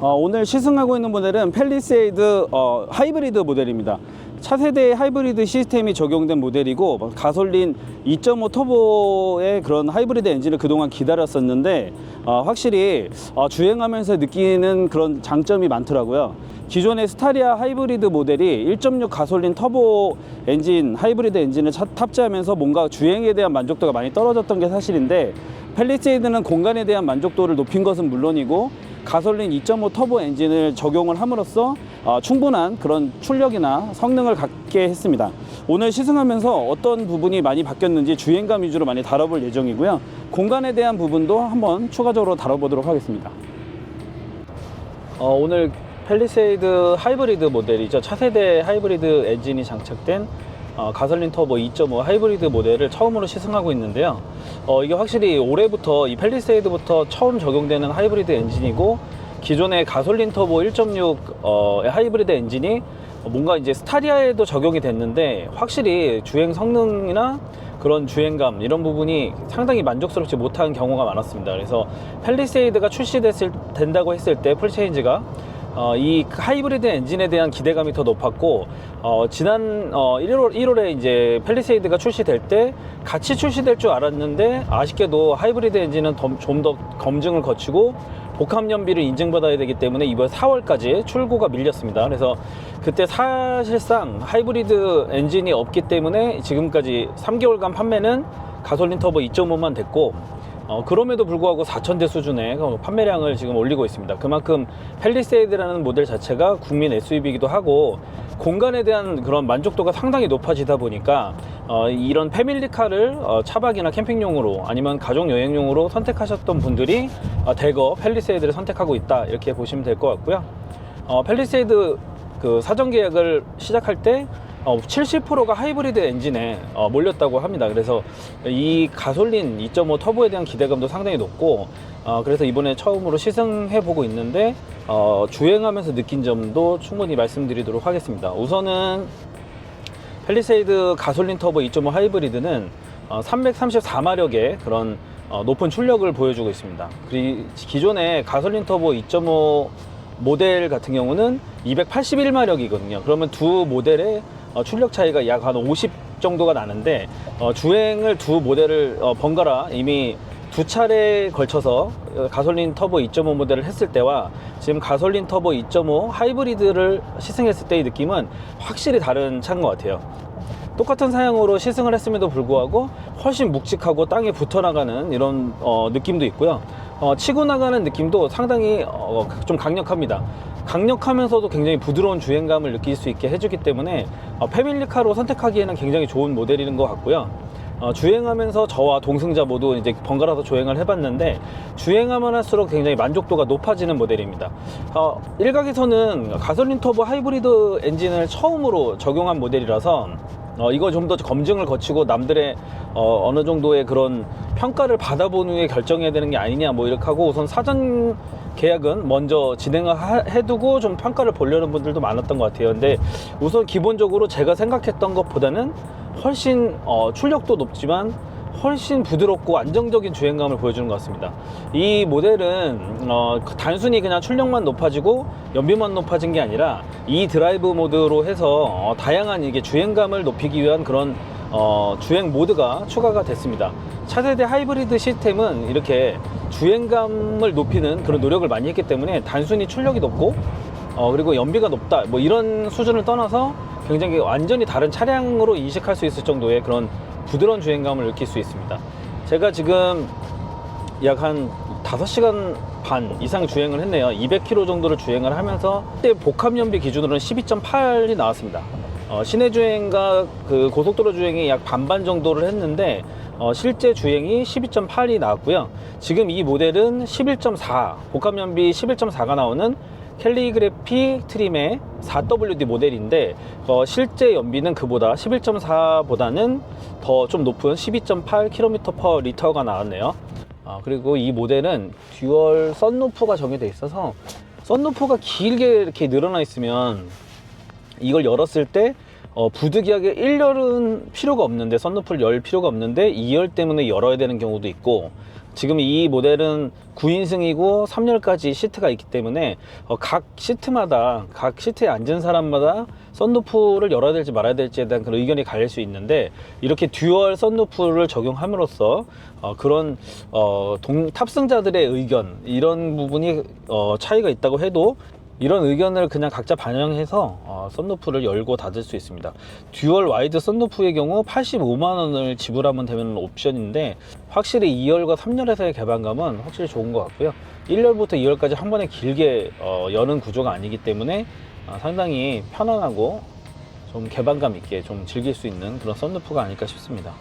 어, 오늘 시승하고 있는 모델은 펠리세이드 어, 하이브리드 모델입니다. 차세대 하이브리드 시스템이 적용된 모델이고 뭐 가솔린 2.5 터보의 그런 하이브리드 엔진을 그동안 기다렸었는데 어, 확실히 어, 주행하면서 느끼는 그런 장점이 많더라고요. 기존의 스타리아 하이브리드 모델이 1.6 가솔린 터보 엔진 하이브리드 엔진을 차- 탑재하면서 뭔가 주행에 대한 만족도가 많이 떨어졌던 게 사실인데 펠리세이드는 공간에 대한 만족도를 높인 것은 물론이고 가솔린 2.5 터보 엔진을 적용을 함으로써 어, 충분한 그런 출력이나 성능을 갖게 했습니다. 오늘 시승하면서 어떤 부분이 많이 바뀌었는지 주행감 위주로 많이 다뤄볼 예정이고요. 공간에 대한 부분도 한번 추가적으로 다뤄보도록 하겠습니다. 어, 오늘 펠리세이드 하이브리드 모델이죠. 차세대 하이브리드 엔진이 장착된 어, 가솔린 터보 2.5 하이브리드 모델을 처음으로 시승하고 있는데요. 어, 이게 확실히 올해부터 이 펠리세이드부터 처음 적용되는 하이브리드 엔진이고 기존의 가솔린 터보 1.6 어, 하이브리드 엔진이 뭔가 이제 스타리아에도 적용이 됐는데 확실히 주행 성능이나 그런 주행감 이런 부분이 상당히 만족스럽지 못한 경우가 많았습니다. 그래서 펠리세이드가 출시됐을 된다고 했을 때 풀체인지가 어, 이 하이브리드 엔진에 대한 기대감이 더 높았고 어, 지난 어, 1월 1월에 이제 펠리세이드가 출시될 때 같이 출시될 줄 알았는데 아쉽게도 하이브리드 엔진은 좀 더 검증을 거치고 복합 연비를 인증받아야 되기 때문에 이번 4월까지 출고가 밀렸습니다. 그래서 그때 사실상 하이브리드 엔진이 없기 때문에 지금까지 3개월간 판매는 가솔린 터보 2.5만 됐고 어, 그럼에도 불구하고 4,000대 수준의 그 판매량을 지금 올리고 있습니다. 그만큼 펠리세이드라는 모델 자체가 국민 SUV이기도 하고 공간에 대한 그런 만족도가 상당히 높아지다 보니까 어, 이런 패밀리카를 어, 차박이나 캠핑용으로 아니면 가족 여행용으로 선택하셨던 분들이 어, 대거 펠리세이드를 선택하고 있다 이렇게 보시면 될 것 같고요. 어, 펠리세이드 그 사전 계약을 시작할 때 어, 70%가 하이브리드 엔진에 어, 몰렸다고 합니다. 그래서 이 가솔린 2.5 터보에 대한 기대감도 상당히 높고 어, 그래서 이번에 처음으로 시승해 보고 있는데 어, 주행하면서 느낀 점도 충분히 말씀드리도록 하겠습니다. 우선은 펠리세이드 가솔린 터보 2.5 하이브리드는 어, 334마력의 그런 어, 높은 출력을 보여주고 있습니다. 그리고 기존의 가솔린 터보 2.5 모델 같은 경우는 281마력이거든요. 그러면 두 모델의 어, 출력 차이가 약 한 50 정도가 나는데 어, 주행을 두 모델을 어, 번갈아 이미 두 차례에 걸쳐서 어, 가솔린 터보 2.5 모델을 했을 때와 지금 가솔린 터보 2.5 하이브리드를 시승했을 때의 느낌은 확실히 다른 차인 것 같아요. 똑같은 사양으로 시승을 했음에도 불구하고 훨씬 묵직하고 땅에 붙어 나가는 이런 어, 느낌도 있고요. 어, 치고 나가는 느낌도 상당히 어, 좀 강력합니다. 강력하면서도 굉장히 부드러운 주행감을 느낄 수 있게 해주기 때문에 어, 패밀리카로 선택하기에는 굉장히 좋은 모델인 것 같고요. 어, 주행하면서 저와 동승자 모두 이제 번갈아서 주행을 해봤는데 주행하면 할수록 굉장히 만족도가 높아지는 모델입니다. 어, 일각에서는 가솔린 터보 하이브리드 엔진을 처음으로 적용한 모델이라서 어, 이거 좀 더 검증을 거치고 남들의 어, 느 정도의 그런 평가를 받아본 후에 결정해야 되는 게 아니냐 뭐 이렇게 하고 우선 사전 계약은 먼저 진행을 하- 해두고 좀 평가를 보려는 분들도 많았던 것 같아요. 근데 우선 기본적으로 제가 생각했던 것보다는 훨씬 어, 출력도 높지만 훨씬 부드럽고 안정적인 주행감을 보여주는 것 같습니다. 이 모델은 어, 그 단순히 그냥 출력만 높아지고 연비만 높아진 게 아니라 이 드라이브 모드로 해서 어, 다양한 이게 주행감을 높이기 위한 그런 어, 주행 모드가 추가가 됐습니다. 차세대 하이브리드 시스템은 이렇게 주행감을 높이는 그런 노력을 많이 했기 때문에 단순히 출력이 높고 어, 그리고 연비가 높다 뭐 이런 수준을 떠나서 굉장히 완전히 다른 차량으로 인식할 수 있을 정도의 그런 부드러운 주행감을 느낄 수 있습니다. 제가 지금 약 한 5시간 반 이상 주행을 했네요. 200km 정도를 주행을 하면서 그때 복합 연비 기준으로는 12.8이 나왔습니다. 어, 시내 주행과 그 고속도로 주행이 약 반반 정도를 했는데 어, 실제 주행이 12.8이 나왔고요. 지금 이 모델은 11.4 복합 연비 11.4가 나오는 캘리그래피 트림의 4WD 모델인데 어, 실제 연비는 그보다 11.4보다는 더 좀 높은 12.8 km per 리터가 나왔네요. 아, 그리고 이 모델은 듀얼 썬루프가 적용되어 있어서 썬루프가 길게 이렇게 늘어나 있으면 이걸 열었을 때 어, 부득이하게 1열은 필요가 없는데 썬루프를 열 필요가 없는데 2열 때문에 열어야 되는 경우도 있고 지금 이 모델은 9인승이고 3열까지 시트가 있기 때문에 어, 각 시트마다 각 시트에 앉은 사람마다 썬루프를 열어야 될지 말아야 될지에 대한 그런 의견이 갈릴 수 있는데 이렇게 듀얼 썬루프를 적용함으로써 어, 그런 어, 동, 탑승자들의 의견 이런 부분이 어, 차이가 있다고 해도 이런 의견을 그냥 각자 반영해서 어, 썬루프를 열고 닫을 수 있습니다. 듀얼 와이드 썬루프의 경우 85만 원을 지불하면 되는 옵션인데 확실히 2열과 3열에서의 개방감은 확실히 좋은 것 같고요. 1열부터 2열까지 한 번에 길게 어, 여는 구조가 아니기 때문에 어, 상당히 편안하고 좀 개방감 있게 좀 즐길 수 있는 그런 썬루프가 아닐까 싶습니다.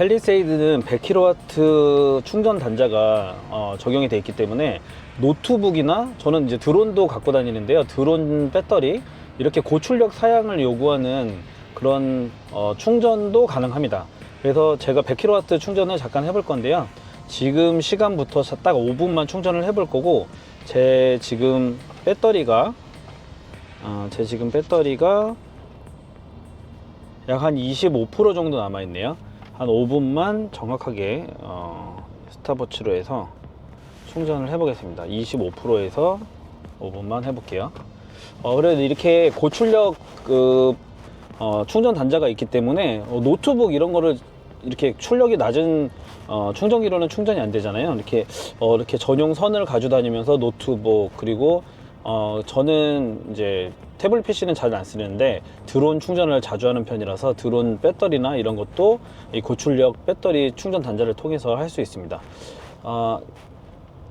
펠리세이드는 100kW 충전 단자가 어, 적용이 되어 있기 때문에 노트북이나 저는 이제 드론도 갖고 다니는데요. 드론 배터리 이렇게 고출력 사양을 요구하는 그런 어, 충전도 가능합니다. 그래서 제가 100kW 충전을 잠깐 해볼 건데요. 지금 시간부터 딱 5분만 충전을 해볼 거고 제 지금 배터리가 어, 제 지금 배터리가 약 한 25% 정도 남아 있네요. 한 5분만 정확하게 어, 스타버치로 해서 충전을 해보겠습니다. 25%에서 5분만 해볼게요. 어, 그래도 이렇게 고출력 그 어, 충전 단자가 있기 때문에 어, 노트북 이런 거를 이렇게 출력이 낮은 어, 충전기로는 충전이 안 되잖아요. 이렇게 어, 이렇게 전용 선을 가지고 다니면서 노트북 그리고 어, 저는 이제 태블릿 PC는 잘 안 쓰는데 드론 충전을 자주 하는 편이라서 드론 배터리나 이런 것도 이 고출력 배터리 충전 단자를 통해서 할 수 있습니다. 어,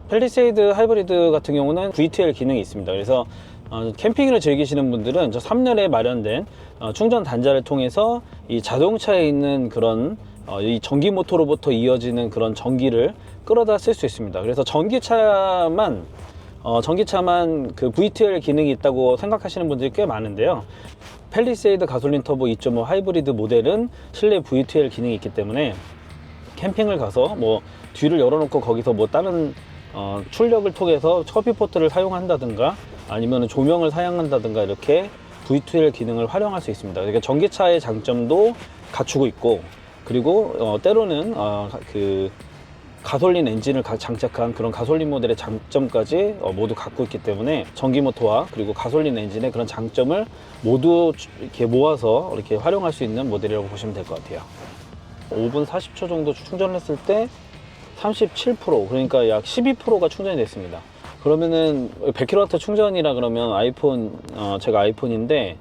펠리세이드 하이브리드 같은 경우는 VTL 기능이 있습니다. 그래서 어, 캠핑을 즐기시는 분들은 저 3열에 마련된 어, 충전 단자를 통해서 이 자동차에 있는 그런 어, 이 전기 모터로부터 이어지는 그런 전기를 끌어다 쓸 수 있습니다. 그래서 전기차만 어, 전기차만 그 VTL 기능이 있다고 생각하시는 분들이 꽤 많은데요. 펠리세이드 가솔린 터보 2.5 하이브리드 모델은 실내 VTL 기능이 있기 때문에 캠핑을 가서 뭐 뒤를 열어놓고 거기서 뭐 다른 어, 출력을 통해서 커피 포트를 사용한다든가 아니면 조명을 사용한다든가 이렇게 VTL 기능을 활용할 수 있습니다. 그러니까 전기차의 장점도 갖추고 있고 그리고 어, 때로는 어, 그 가솔린 엔진을 가- 장착한 그런 가솔린 모델의 장점까지 어, 모두 갖고 있기 때문에 전기 모터와 그리고 가솔린 엔진의 그런 장점을 모두 주- 이렇게 모아서 이렇게 활용할 수 있는 모델이라고 보시면 될 것 같아요. 5분 40초 정도 충전을 했을 때 37% 그러니까 약 12%가 충전이 됐습니다. 그러면은 100kW 충전이라 그러면 아이폰 어, 제가 아이폰인데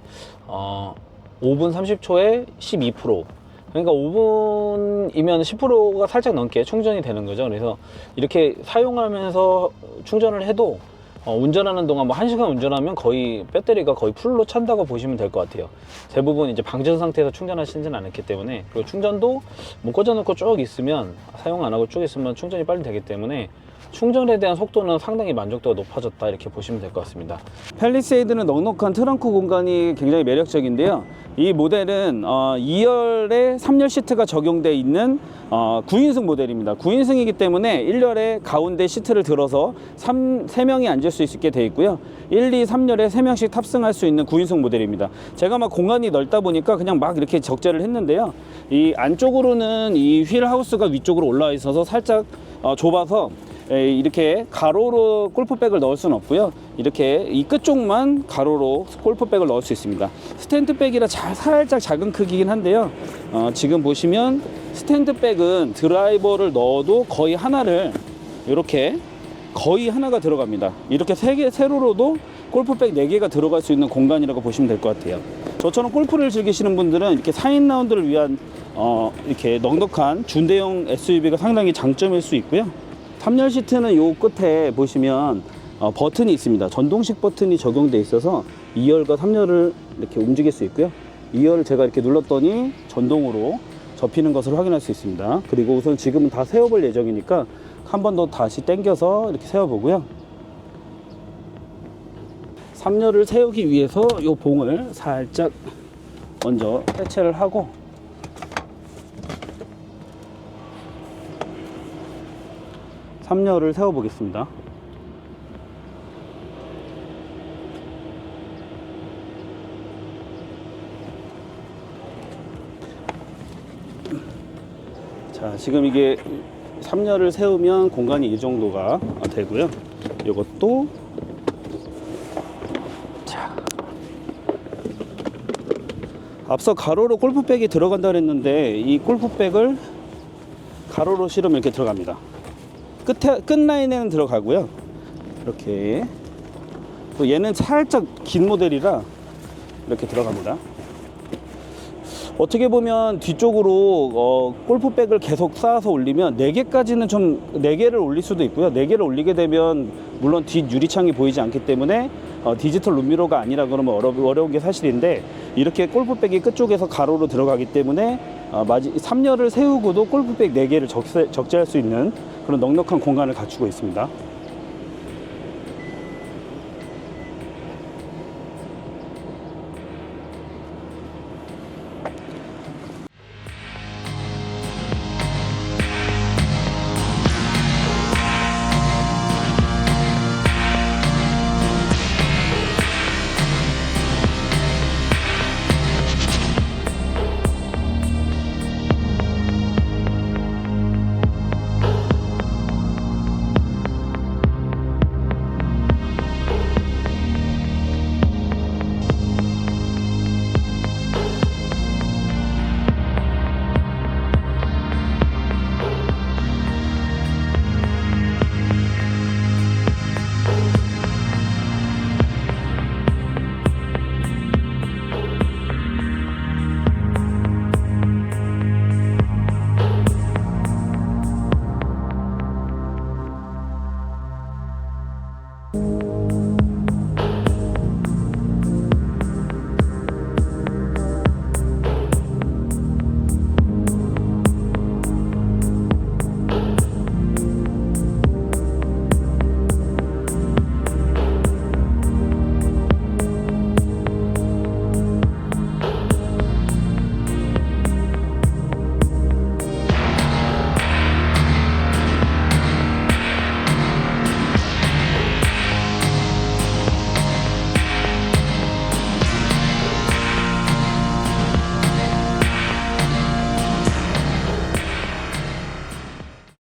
어, 5분 30초에 12% 그러니까 5분이면 10%가 살짝 넘게 충전이 되는 거죠. 그래서 이렇게 사용하면서 충전을 해도 어, 운전하는 동안 뭐 1시간 운전하면 거의 배터리가 거의 풀로 찬다고 보시면 될 것 같아요. 대부분 이제 방전 상태에서 충전하시지는 않기 때문에 그리고 충전도 뭐 꽂아놓고 쭉 있으면 사용 안 하고 쭉 있으면 충전이 빨리 되기 때문에 충전에 대한 속도는 상당히 만족도가 높아졌다 이렇게 보시면 될 것 같습니다. 펠리세이드는 넉넉한 트렁크 공간이 굉장히 매력적인데요. 이 모델은 어, 2열에 3열 시트가 적용되어 있는 어, 9인승 모델입니다. 9인승이기 때문에 1열에 가운데 시트를 들어서 3, 3명이 앉을 수 있게 되어 있고요. 1, 2, 3열에 3명씩 탑승할 수 있는 9인승 모델입니다. 제가 막 공간이 넓다 보니까 그냥 막 이렇게 적재를 했는데요. 이 안쪽으로는 이 휠 하우스가 위쪽으로 올라와 있어서 살짝 어, 좁아서 에, 이렇게 가로로 골프백을 넣을 수는 없고요. 이렇게 이 끝쪽만 가로로 골프백을 넣을 수 있습니다. 스탠드백이라 자- 살짝 작은 크기긴 한데요. 어, 지금 보시면 스탠드백은 드라이버를 넣어도 거의 하나를 이렇게 거의 하나가 들어갑니다. 이렇게 세 개 세로로도 골프백 네개가 들어갈 수 있는 공간이라고 보시면 될 것 같아요. 저처럼 골프를 즐기시는 분들은 이렇게 4인 라운드를 위한 어, 이렇게 넉넉한 준대형 SUV가 상당히 장점일 수 있고요. 3열 시트는 요 끝에 보시면 어, 버튼이 있습니다. 전동식 버튼이 적용돼 있어서 2열과 3열을 이렇게 움직일 수 있고요. 2열을 제가 이렇게 눌렀더니 전동으로 접히는 것을 확인할 수 있습니다. 그리고 우선 지금은 다 세워볼 예정이니까 한 번 더 다시 당겨서 이렇게 세워보고요. 3열을 세우기 위해서 요 봉을 살짝 먼저 해체를 하고 삼열을 세워 보겠습니다. 자, 지금 이게 3열을 세우면 공간이 이 정도가 되고요. 이것도 자 앞서 가로로 골프백이 들어간다 그랬는데 이 골프백을 가로로 실으면 이렇게 들어갑니다. 끝에 끝 라인에는 들어가고요. 이렇게 또 얘는 살짝 긴 모델이라 이렇게 들어갑니다. 어떻게 보면 뒤쪽으로 어, 골프백을 계속 쌓아서 올리면 4개까지는 좀 4개를 올릴 수도 있고요. 4개를 올리게 되면 물론 뒷 유리창이 보이지 않기 때문에 어, 디지털 룸미러가 아니라 그러면 어려, 어려운 게 사실인데 이렇게 골프백이 끝쪽에서 가로로 들어가기 때문에 어, 마지, 3열을 세우고도 골프백 4개를 적재, 적재할 수 있는 그런 넉넉한 공간을 갖추고 있습니다.